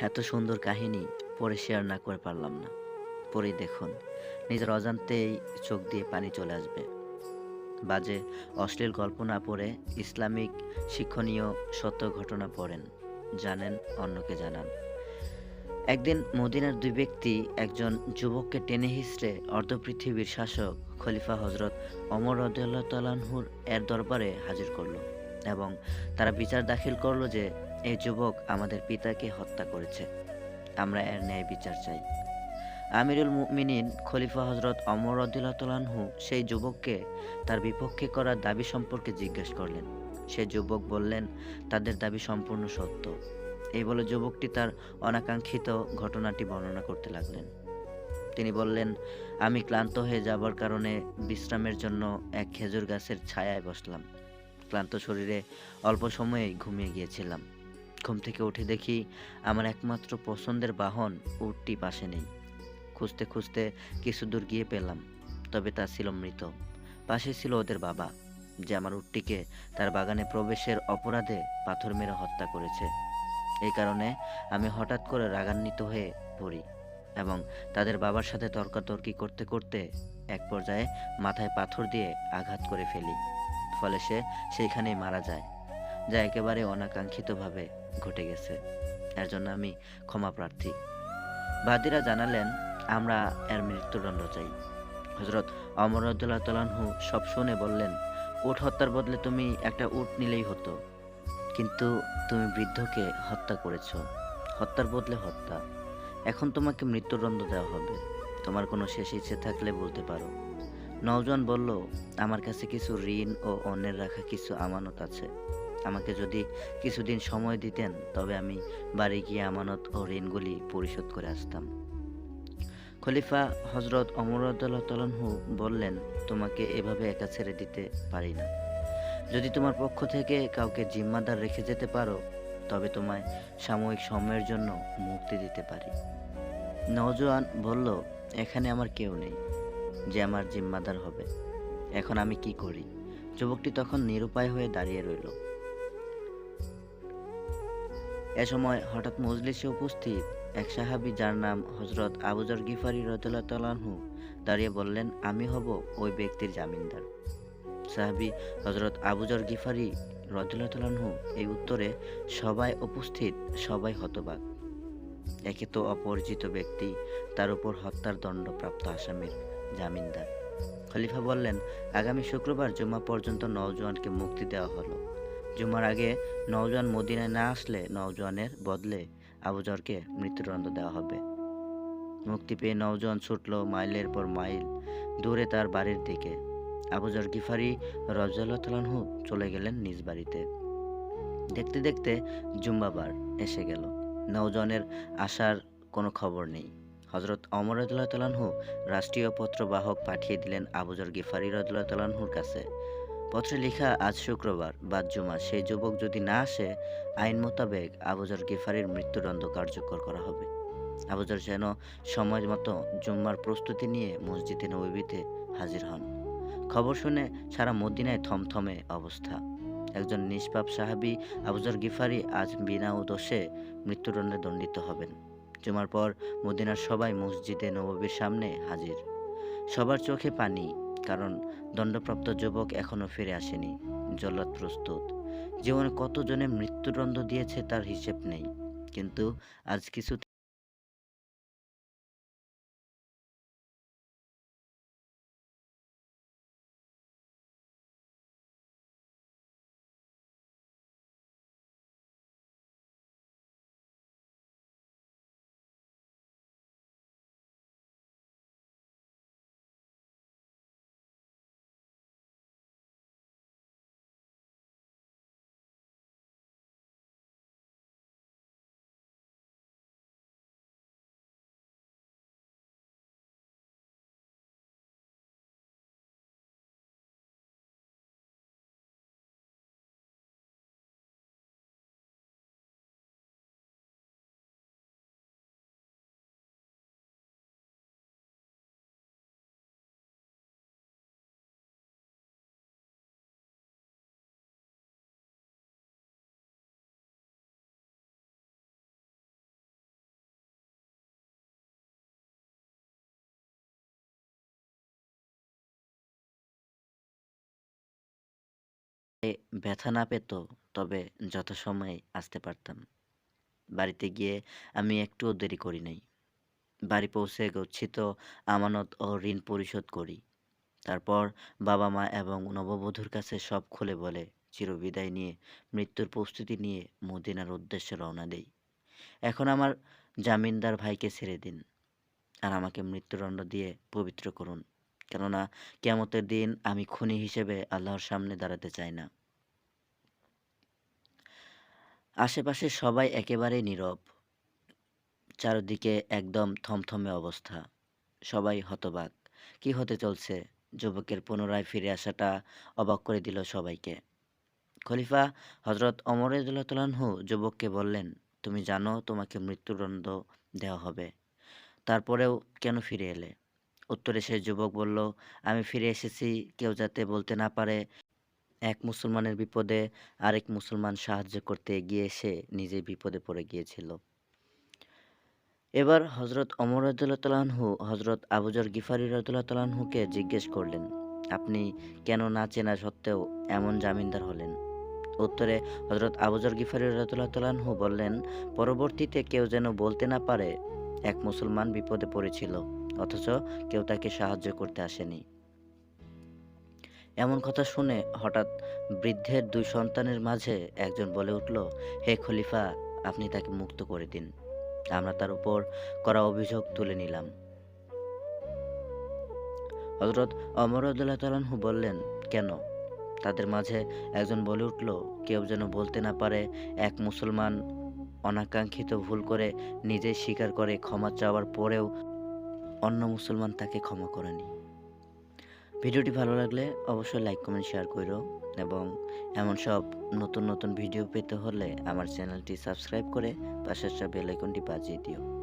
এত সুন্দর কাহিনী পরে শেয়ার না করে পারলাম না। পরে দেখুন, নিজের অজান্তেই চোখ দিয়ে পানি চলে আসবে। বাজে, অশ্লীল গল্প না পড়ে ইসলামিক, শিক্ষণীয়, সত্য ঘটনা পড়েন। জানেন, অন্যকে জানান। একদিন মদিনার দুই ব্যক্তি একজন যুবককে টেনে হিসড়ে অর্ধপৃথিবীর শাসক খলিফা হজরত অমর রদুল্লাহতালাহুর এর দরবারে হাজির করল এবং তারা বিচার দাখিল করল যে এই যুবক আমাদের পিতাকে হত্যা করেছে। আমরা এর ন্যায় বিচার চাই। আমিরুল মুমিনিন খলিফা হজরত অমর রদুল্লাহতালাহু সেই যুবককে তার বিপক্ষে করা দাবি সম্পর্কে জিজ্ঞেস করলেন। সে যুবক বললেন, তাদের দাবি সম্পূর্ণ সত্য। এই বলে যুবকটি তার অনাকাঙ্ক্ষিত ঘটনাটি বর্ণনা করতে লাগলেন। তিনি বললেন, আমি ক্লান্ত হয়ে যাবার কারণে বিশ্রামের জন্য এক খেজুর গাছের ছায়ায় বসলাম। ক্লান্ত শরীরে অল্প সময়েই ঘুমিয়ে গিয়েছিলাম। ঘুম থেকে উঠে দেখি আমার একমাত্র পছন্দের বাহন উটটি পাশে নেই। খুঁজতে খুঁজতে কিছু দূর গিয়ে পেলাম, তবে তা ছিল মৃত। পাশে ছিল ওদের বাবা, যে আমার উটটিকে তার বাগানে প্রবেশের অপরাধে পাথর মেরে হত্যা করেছে। এই কারণে আমি হঠাৎ করে রাগান্বিত হয়ে পড়ি এবং তাদের বাবার সাথে তর্কাতর্কি করতে করতে এক পর্যায়ে মাথায় পাথর দিয়ে আঘাত করে ফেলি, ফলে সে সেইখানেই মারা যায়। যা একেবারে অনাকাঙ্ক্ষিতভাবে ঘটে গেছে। এর জন্য আমি ক্ষমা প্রার্থী। বাদীরা জানালেন, আমরা এর মৃত্যুদণ্ড চাই। হজরত অমরুল্লাহ তালাহু সব শুনে বললেন, উট হত্যার বদলে তুমি একটা উট নিলেই হতো। কিন্তু তুমি বৃদ্ধকে হত্যা করেছ। হত্যার বদলে হত্যা। এখন তোমাকে মৃত্যুদণ্ড দেওয়া হবে। তোমার কোনো শেষ ইচ্ছে থাকলে বলতে পারো। নওজোয়ান বলল, আমার কাছে কিছু ঋণ ও অন্যের রাখা কিছু আমানত আছে। আমাকে যদি কিছুদিন সময় দিতেন, তবে আমি বাড়ি গিয়ে আমানত ও ঋণগুলি পরিশোধ করে আসতাম। খলিফা হজরত অমরুল্লাহ তালহু বললেন, তোমাকে এভাবে একা ছেড়ে দিতে পারি না। যদি তোমার পক্ষ থেকে কাউকে জিম্মাদার রেখে যেতে পারো, তবে তোমায় সাময়িক সময়ের জন্য মুক্তি দিতে পারি। নওজোয়ান বলল, এখানে আমার কেউ নেই যে আমার জিম্মাদার হবে। এখন আমি কি করি? যুবকটি তখন নিরুপায় হয়ে দাঁড়িয়ে রইল। এ সময় হঠাৎ মজলিসে উপস্থিত এক সাহাবি, যার নাম হজরত আবুজর গিফারি রদুল্লাহ তালাহু দাঁড়িয়ে বললেন, আমি হব ওই ব্যক্তির জামিনদার। সাহাবি হজরত আবুজর গিফারি রদুল্লাহ তালাহু এই উত্তরে, সবাই উপস্থিত, সবাই হতবাক। একে তো অপরিচিত ব্যক্তি, তার উপর হত্যার দণ্ডপ্রাপ্ত আসামির জামিনদার। খলিফা বললেন, আগামী শুক্রবার জুমা পর্যন্ত নওজোয়ানকে মুক্তি দেওয়া হলো। জুমার আগে নওজোয়ান মদিনায় না আসলে নওজোয়ানের বদলে আবুজরকে মৃত্যুদণ্ড দেওয়া হবে। মুক্তি পেয়ে নওজোয়ান ছুটল মাইলের পর মাইল দূরে তার বাড়ির দিকে। আবুজর গিফারি রজালু চলে গেলেন নিজ বাড়িতে। দেখতে দেখতে জুম্বাবার এসে গেল। নওজনের আসার কোনো খবর নেই। হজরত অমর রদুল্লাহ তালাহু রাষ্ট্রীয় পত্রবাহক পাঠিয়ে দিলেন আবুজর গিফারি রদুল্লাহ কাছে। পত্রে লেখা, আজ শুক্রবার, বাদ জুমা সেই যুবক যদি না আসে, আইন মোতাবেক আবুজর গিফারির মৃত্যুদণ্ড কার্যকর করা হবে। আবুজর যেন সময় মতো জুম্মার প্রস্তুতি নিয়ে মসজিদে নবীতে হাজির হন। খবর শুনে সারা মদিনায় থমথমে অবস্থা। একজন নিষ্পাপ সাহাবি আবুজর গিফারি আজ বিনা দোষে মৃত্যুদণ্ডে দণ্ডিত হবেন। জুমার পর মদিনার সবাই মসজিদে নববীর সামনে হাজির। সবার চোখে পানি কারণ দণ্ডপ্রাপ্ত যুবক এখনও ফিরে আসেনি। জল্লাদ প্রস্তুত। জীবনে কতজনে মৃত্যুদণ্ড দিয়েছে তার হিসেব নেই। কিন্তু আজ কিছু ব্যথা না পেত, তবে যথাসময়ে আসতে পারতাম। বাড়িতে গিয়ে আমি একটুও দেরি করি নাই। বাড়ি পৌঁছে গচ্ছিত আমানত ও ঋণ পরিশোধ করি। তারপর বাবা মা এবং নববধূর কাছে সব খুলে বলে, চিরবিদায় নিয়ে মৃত্যুর প্রস্তুতি নিয়ে মদিনার উদ্দেশ্যে রওনা দেই। এখন আমার জামিনদার ভাইকে ছেড়ে দিন আর আমাকে মৃত্যুদণ্ড দিয়ে পবিত্র করুন। কেননা কেয়ামতের দিন আমি খুনি হিসেবে আল্লাহর সামনে দাঁড়াতে চাই না। আশেপাশে সবাই একেবারেই নীরব। চারদিকে একদম থমথমে অবস্থা। সবাই হতবাক। কি হতে চলছে? যুবকের পুনরায় ফিরে আসাটা অবাক করে দিল সবাইকে। খলিফা হজরত অমরুল্লাহু যুবককে বললেন, তুমি জানো তোমাকে মৃত্যুদণ্ড দেওয়া হবে। তারপরেও কেন ফিরে এলে? উত্তরে সে যুবক বলল, আমি ফিরে এসেছি, কেউ যাতে বলতে না পারে। এক মুসলমানের বিপদে আরেক মুসলমান সাহায্য করতে এগিয়ে এসে নিজে বিপদে পড়ে গিয়েছিল। এবার হজরত অমর রদুল্লাহু হজরত আবুজর গিফারি রদুল্লাহকে জিজ্ঞেস করলেন, আপনি কেন না চেনা সত্ত্বেও এমন জামিনদার হলেন? উত্তরে হজরত আবুজর গিফারি রদুল্লাহু বললেন, পরবর্তীতে কেউ যেন বলতে না পারে, এক মুসলমান বিপদে পড়েছিল। অথচ কেউ তাকে সাহায্য করতে আসেনি। এমন কথা শুনে হঠাৎ বৃদ্ধের দুই সন্তানের মাঝে একজন বলে উঠল, হে খলিফা, আপনি তাকে মুক্ত করে দিন। আমরা তার উপর করা অভিযোগ তুলে নিলাম। হজরত অমরুল্লাহ তালাহু বললেন, কেন? তাদের মাঝে একজন বলে উঠল, কেউ যেন বলতে না পারে এক মুসলমান অনাকাঙ্ক্ষিত ভুল করে নিজেই স্বীকার করে ক্ষমা চাওয়ার পরেও অন্য মুসলমান তাকে ক্ষমা করেনি ভিডিওটি ভালো লাগলে অবশ্যই লাইক কমেন্ট শেয়ার করো এবং এমন সব নতুন নতুন ভিডিও পেতে হলে আমার চ্যানেলটি সাবস্ক্রাইব করে পাশের বেল আইকনটি বাজিয়ে দিও।